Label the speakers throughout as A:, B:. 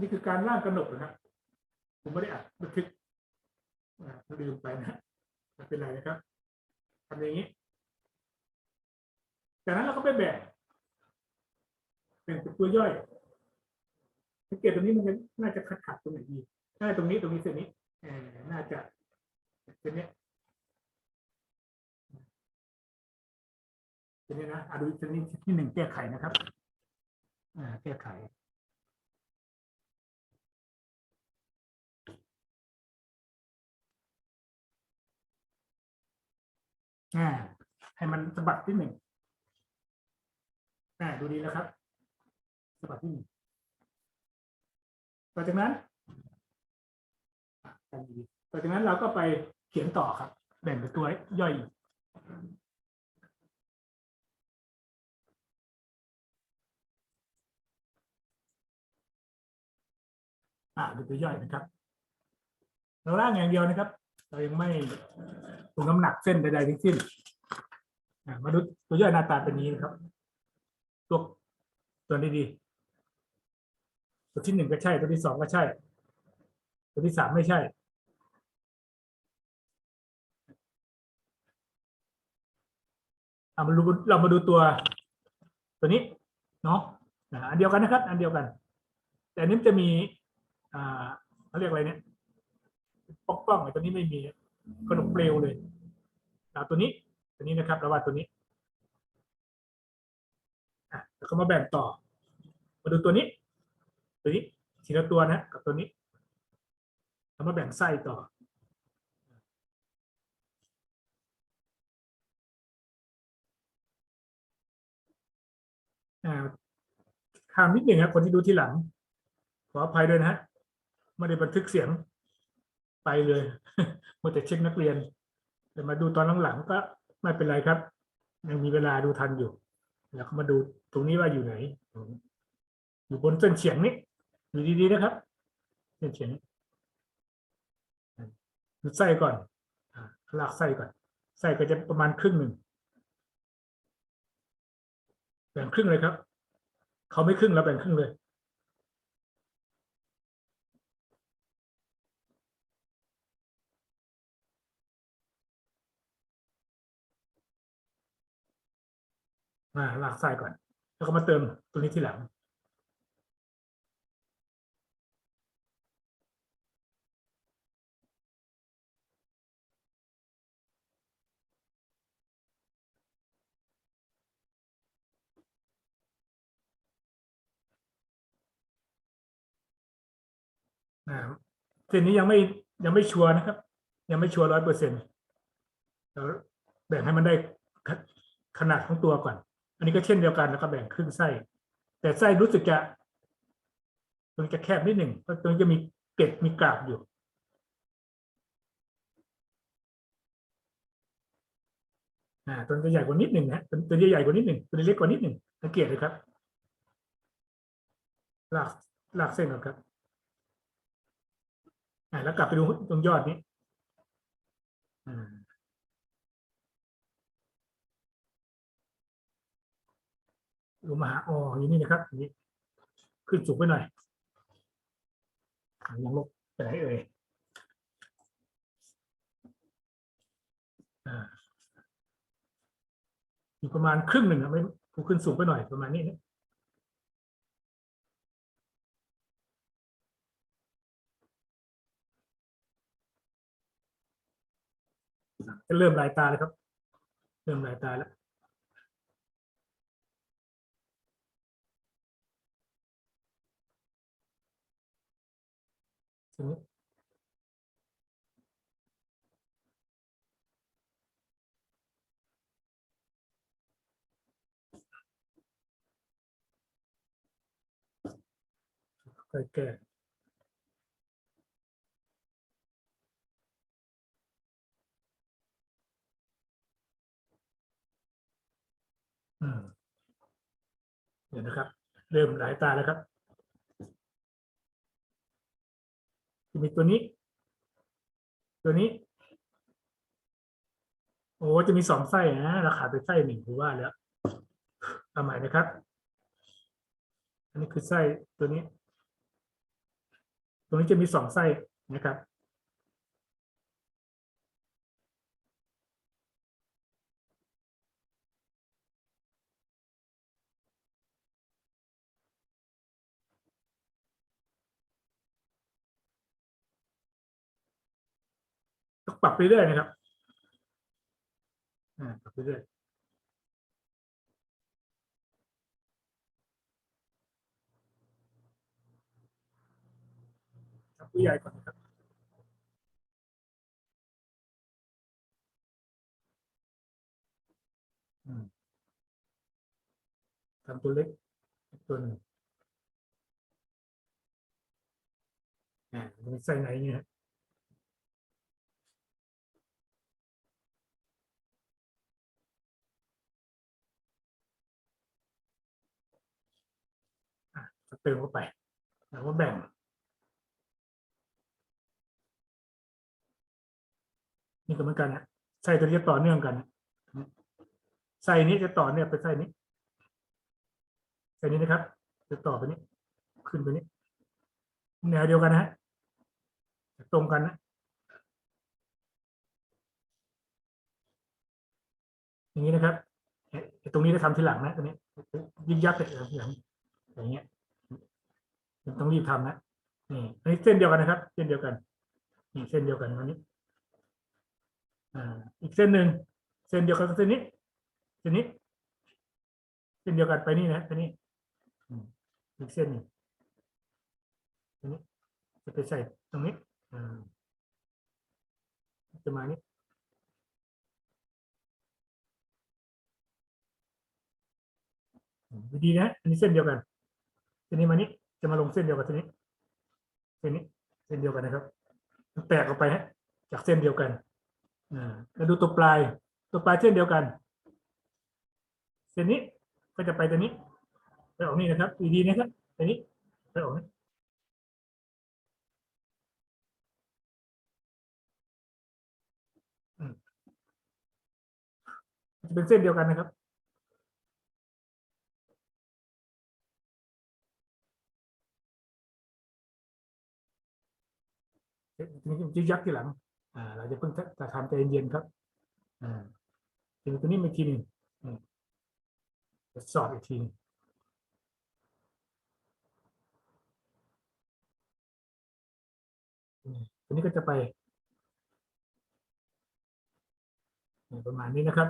A: นี่คือการร่างกำหนดนะครับผมไม่ได้อัดบันทึกลืมไปนะไม่เป็นไรนะครับทำอย่างนี้ จากนั้นเราก็ไปแบ่งแบ่งเป็นตัวย่อยสังเกตตรงนี้มันน่าจะขัดขัดตรงไหนดีน่าจะตรงนี้ตรงนี้เส้นนี้น่าจะเส้นเนี้ยเส้นนี้นะอะดูเส้นนี้ที่หนึ่งแก้ไขนะครับอ่าแก้ไข อ่าให้มันสะบัดที่หนึ่งอ่าดูดีแล้วครับสะบัดที่หนึ่งต่อจากนั้นต่อจากนั้นเราก็ไปเขียนต่อครับ แบ่งเป็นตัวย่อยอีกอ่าดูตัวย่อยนะครับ เราล่างอย่างเดียวนะครับ เรายังไม่ลงน้ำหนักเส้นใดๆทั้งสิ้นมาดูตัวย่อยหน้าตาเป็นนี้นะครับ ตัวตัวนี้ดีตัวที่หนึ่งก็ใช่ ตัวที่สองก็ใช่ ตัวที่สามไม่ใช่เอามาดูเรามาดูตัว ตัวนี้เนาะอันเดียวกันนะครับ อันเดียวกัน แต่นี้จะมีอ่าเขาเรียกอะไรเนี่ย ป้องป้องๆไอ้ตัวนี้ไม่มีขนมเปลวเลยเอาตัวนี้ตัวนี้นะครับระว่าตัวนี้อะแล้วก็มาแบ่งต่อ มาดูตัวนี้ ตัวนี้ทีละตัวนะกับตัวนี้แล้วมาแบ่งไส้ต่ออ่าข้ามนิดหนึ่งครับคนที่ดูที่หลัง ขออภัยด้วยนะฮะไม่ได้บันทึกเสียง ไปเลยมัวแต่เช็คนักเรียน แต่มาดูตอนหลังๆก็ไม่เป็นไรครับ ยังมีเวลาดูทันอยู่ แล้วก็มาดูตรงนี้ว่าอยู่ไหน อยู่บนเส้นเฉียงนี้อยู่ดีๆนะครับ เส้นเฉียงนี้ดูไส้ก่อนลากไส้ก่อนไส้ก็จะประมาณครึ่งหนึ่งแบ่งครึ่งเลยครับ เขาไม่ครึ่งแล้วแบ่งครึ่งเลย มาลากไส้ก่อน แล้วก็มาเติมตัวนี้ที่หลังอ่าเส้นนี้ยังไม่ยังไม่ชัวร์นะครับ ยังไม่ชัวร์ร้อยเปอร์เซ็นต์เราแบ่งให้มันได้ขขนาดของตัวก่อน อันนี้ก็เช่นเดียวกันนะครับแบ่งครึ่งไส้ แต่ไส้รู้สึกจะตรงนี้จะแคบนิดหนึ่งเพราะตรงนี้จะมีเกล็ดมีกราบอยู่ อ่าตัวจะใหญ่กว่านิดหนึ่งนะตัวตัวนี้ใหญ่กว่านิดหนึ่งตัวเล็กกว่านิดหนึ่งสังเกตเลยครับลากลากเส้นก่อนครับอ่าแล้วกลับไปดูตรงยอดนี้อ่า ลงมาหาอออย่างนี้นะครับอย่างนี้ ขึ้นสูงไปหน่อยยังลบไปไหนเอ่ยอยู่ประมาณครึ่งหนึ่งอะไม่ผมขึ้นสูงไปหน่อยประมาณนี้นะเริ่มลายตาแล้วครับ เริ่มลายตาแล้ว ทีนี้ค่อยแก้อืมเดี๋ยวนะครับ เริ่มหลายตาแล้วครับ จะมีตัวนี้ ตัวนี้ โอ้จะมีสองไส้นะราคาไปไส้หนึ่งคือว่าแล้วเอาใหม่นะครับ อันนี้คือไส้ตัวนี้ ตรงนี้จะมีสองไส้นะครับ ปรับไปเรื่อยนะครับอ่าปรับไปเรื่อยจับผู้ใหญ่ก่อนนะครับอืมทำตัวเล็กอีกตัวหนึ่งอ่ามันใส่ไหนเนี่ย เติมเข้าไป แล้วก็แบ่ง นี่ก็เหมือนกันนะไส้ตัวนี้จะต่อเนื่องกันไส้นี้จะต่อเนี่ยไปไส้นี้ไส้นี้นะครับ จะต่อไปนี้ ขึ้นไปนี้แนวเดียวกันนะฮะตรงกันนะอย่างนี้นะครับตรงนี้จะทำทีหลังนะตรงนี้ยิงยักษ์เลยทีหลังอย่างเงี้ย ต้องรีบทำนะนี่อันนี้เส้นเดียวกันนะครับ เส้นเดียวกันนี่เส้นเดียวกันวันนี้อ่าอีกเส้นหนึ่งเส้นเดียวกันกับเส้นนี้เส้นนี้เส้นเดียวกันไปนี่นะไปนี่อีกเส้นหนึ่งอันนี้จะไปใส่ตรงนี้อ่าจะมานี้ดีนะอันนี้เส้นเดียวกันเส้นนี้มานี้ จะมาลงเส้นเดียวกับเส้นนี้ เส้นนี้เส้นเดียวกันนะครับ แตกออกไปฮะจากเส้นเดียวกันอ่าแล้วดูตัวปลายตัวปลายเส้นเดียวกัน เส้นนี้ก็จะไปตัวนี้ไปออกนี่นะครับดีๆนะครับตัวนี้ไปออกนี่จะเป็นเส้นเดียวกันนะครับ ยึกยักทีหลังอ่าเราจะเพิ่งจะทำใจเย็นๆครับอ่าทีนี้ตัวนี้มาทีนึงจะสอบอีกทีตัวนี้ก็จะไป ประมาณนี้นะครับ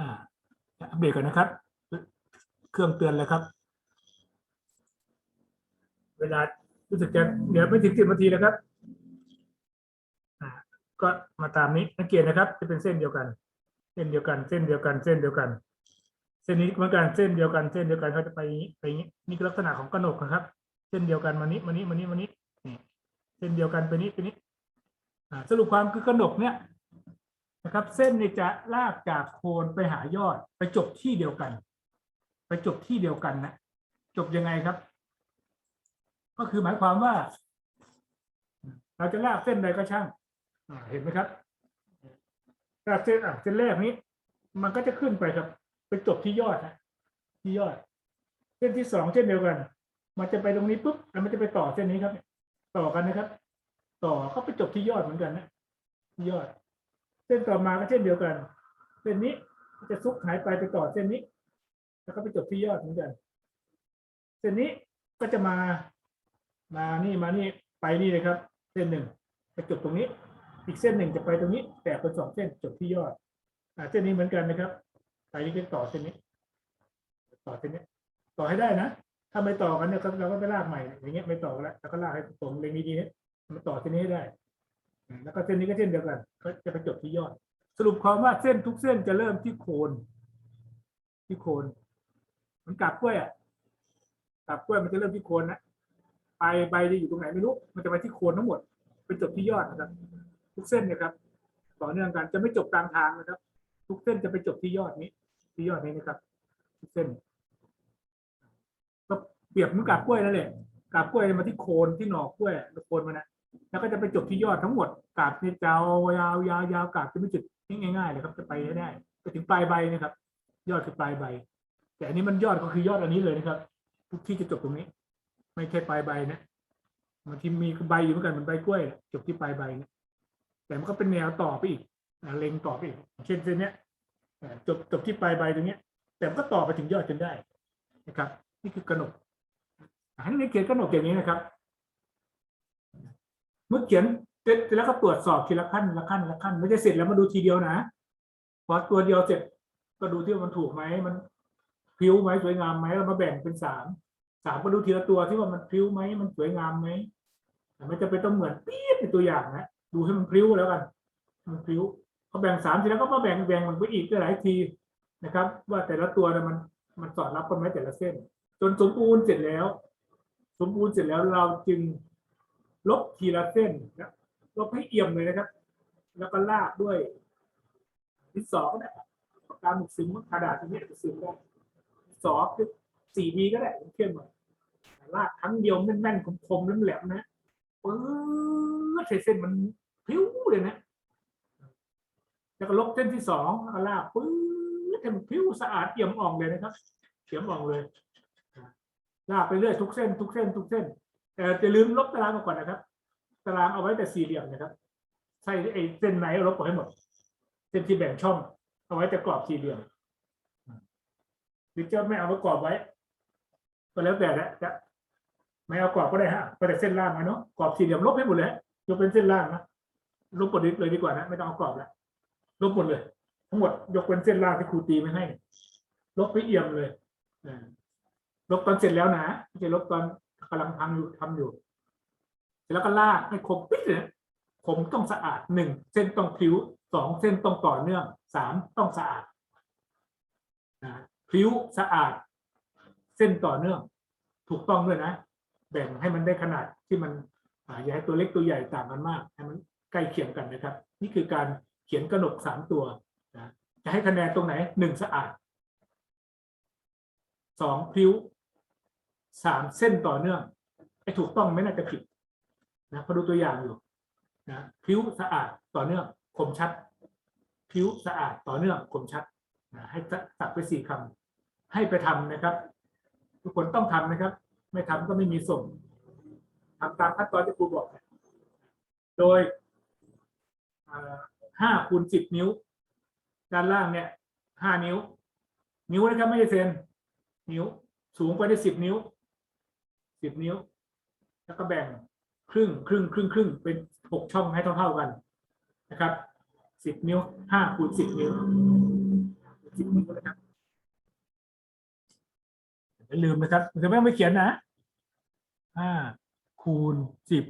A: อ่า อัปเดตกันนะครับ เครื่องเตือนเลยครับ เวลารู้สึกจะเหลือไม่ถึงสิบนาทีแล้วครับก็มาตามนี้สังเกตนะครับ จะเป็นเส้นเดียวกัน เส้นเดียวกัน เส้นเดียวกัน เส้นเดียวกัน เส้นนี้เหมือนกันเส้นเดียวกัน เส้นเดียวกันเขาจะไปนี้ไปนี้นี่ลักษณะของกระหนกนะครับ เส้นเดียวกันมานี้มานี้มานี้มานี้นี่เส้นเดียวกันไปนี้ไปนี้สรุปความคือกระหนกเนี่ย นะครับเส้นนี่จะลากจากโคนไปหายอดไปจบที่เดียวกัน ไปจบที่เดียวกันนะจบยังไงครับ ก็คือหมายความว่า เราจะลากเส้นใดก็ช่างเห็นไหมครับลากเส้นอะเส้นแรกนี้ มันก็จะขึ้นไปครับ ไปจบที่ยอดนะที่ยอด เส้นที่สองเช่นเดียวกัน มันจะไปตรงนี้ปุ๊บแล้วมันจะไปต่อเส้นนี้ครับ ต่อกันนะครับ ต่อก็ไปจบที่ยอดเหมือนกันนะที่ยอด เส้นต่อมาก็เช่นเดียวกัน เส้นนี้จะซุกหายไปไปต่อเส้นนี้ แล้วก็ไปจบที่ยอดเหมือนกัน เส้นนี้ก็จะมามานี่มานี่ไปนี่เลยครับ เส้นหนึ่งไปจบตรงนี้ อีกเส้นหนึ่งจะไปตรงนี้ แตกเป็นสองเส้นจบที่ยอดอ่าเส้นนี้เหมือนกันนะครับ ไปนี่ก็ต่อเส้นนี้ ต่อเส้นนี้ ต่อให้ได้นะถ้าไม่ต่อกันเนี่ยเราก็ไปลากใหม่อย่างเงี้ยไม่ต่อแล้วแล้วก็ลากให้ตรงเล็งดีเนี่ยมาต่อเส้นนี้ให้ได้ แล้วก็เส้นนี้ก็เช่นเดียวกันก็จะไปจบที่ยอด สรุปความว่าเส้นทุกเส้นจะเริ่มที่โคน ที่โคนเหมันกาบกล้วยอะกาบกล้วยมันจะเริ่มที่โคนนะปลายใบจะอยู่ตรงไหนไม่รู้ มันจะไปที่โคนทั้งหมดไปจบที่ยอดนะครับ ทุกเส้นเนี่ยครับ ต่อเนื่องกันจะไม่จบกลางทางนะครับ ทุกเส้นจะไปจบที่ยอดนี้ ที่ยอดนี้นะครับ ทุกเส้น ก็เปรียบเหมือนกาบกล้วยนั่นแหละกาบกล้วยมาที่โคนที่หนอกกล้วยโคนมันนะ แล้วก็จะไปจบที่ยอดทั้งหมดกาบนี่ยาวยาวยาวยาวกาบจะไม่จุดง่ายๆเลยครับจะไปได้ไปถึงปลายใบนะครับ ยอดคือปลายใบ แต่อันนี้มันยอดก็คือยอดอันนี้เลยนะครับ ทุกที่จะจบตรงนี้ ไม่ใช่ปลายใบนะมันที่มีใบอยู่เหมือนกันเหมือนใบกล้วย จบที่ปลายใบนะแต่มันก็เป็นแนวต่อไปอีกอ่เล็งต่อไปอีกเช่นเส้นเนี้ยจบจบที่ปลายใบตรงเนี้ยแต่มันก็ต่อไปถึงยอดจนได้นะครับ นี่คือกระหนกอันนี้เขียนกระหนกอย่างนี้นะครับ มื่อเขียนเสร็จแล้วก็ตรวจสอบทีละขั้นละขั้นละขั้นไม่ใช่เสร็จแล้วมาดูทีเดียวนะพอตัวเดียวเสร็จก็ดูที่มันถูกไหมมันพิ้วไหมสวยงามไหมเรามาแบ่งเป็นสามสามก็ดูทีละตัวที่ว่ามันพิ้วไหมมันสวยงามไหมแต่ไม่จะเป็นต้องเหมือนปี๊ดเป็นตัวอย่างนะดูให้มันพิ้วแล้วกัน มันพิ้วพอแบ่งสามทีแล้วก็มาแบ่งแบ่งมันไปอีกหลายทีนะครับ ว่าแต่ละตัวเนี่ยมันมันสอดรับกันไหมแต่ละเส้น จนสมบูรณ์เสร็จแล้ว สมบูรณ์เสร็จแล้วเราจึง ลบทีละเส้นนะลบให้เอี่ยมเลยนะครับ แล้วก็ลากด้วยดินสอก็ได้ปากกาหมึกซึมกระดาษที่นี้จะซึมได้ดินสอคือสี่บีก็ได้เข้มหน่อยลากครั้งเดียวแม่นๆคมๆแหลมๆนะปื๊ดใส่เส้นมันพิ้วเลยนะแล้วก็ลบเส้นที่สองแล้วก็ลากปื๊ดให้มันพิ้วสะอาดเอี่ยมอ่องเลยนะครับเอี่ยมอ่องเลยลากไปเรื่อยทุกเส้น ทุกเส้นทุกเส้น แต่จะลืมลบตารางออกก่อนนะครับ ตารางเอาไว้แต่สี่เหลี่ยมนะครับ ใช่ไอ้เส้นไหนเอาลบออกให้หมด เส้นที่แบ่งช่อง เอาไว้แต่กรอบสี่เหลี่ยมหรือจะไม่เอาไว้กรอบไว้ ก็แล้วแต่ละจะไม่เอากรอบก็ได้ฮะก็แต่เส้นล่างนะเนาะกรอบสี่เหลี่ยมลบให้หมดเลยยกเป็นเส้นล่างนะลบหมดเลยดีกว่านะไม่ต้องเอากรอบแล้วลบหมดเลย ทั้งหมดยกเป็นเส้นล่างที่ครูตีไม่ให้ ลบไปเอี่ยมเลยลบตอนเสร็จแล้วนะไม่ใช่ลบตอน กำลังทำอยู่ทำอยู่เสร็จแล้วก็ลากให้คมปิ๊ดเลยนะคมต้องสะอาดหนึ่งเส้นต้องพลิ้วสองเส้นต้องต่อเนื่องสามต้องสะอาดนะพลิ้วสะอาด เส้นต่อเนื่อง ถูกต้องด้วยนะ แบ่งให้มันได้ขนาดที่มันอย่าให้ตัวเล็กตัวใหญ่ต่างกันมาก ให้มันใกล้เคียงกันนะครับ นี่คือการเขียนกระหนกสามตัวนะจะให้คะแนนตรงไหนหนึ่งสะอาดสองพริ้ว สามเส้นต่อเนื่องไอ้ถูกต้องไม่น่าจะผิดนะพอดูตัวอย่างอยู่นะพริ้วสะอาดต่อเนื่องคมชัดพริ้วสะอาดต่อเนื่องคมชัดนะให้ตัดไปสี่คำให้ไปทำนะครับ ทุกคนต้องทำนะครับ ไม่ทำก็ไม่มีส่งทำตามขั้นตอนที่ครูบอก โดยห้าคูณสิบนิ้ว ด้านล่างเนี่ยห้านิ้ว นิ้วนะครับไม่ใช่เซนนิ้วสูงไปได้สิบนิ้ว สิบนิ้ว แล้วก็แบ่งครึ่งครึ่งครึ่งครึ่งเป็นหกช่องให้เท่าๆกันนะครับสิบนิ้วห้าคูณสิบนิ้วสิบนิ้วนะครับอย่าลืมนะครับจะไม่ต้องไปเขียนนะห้าคูณสิบ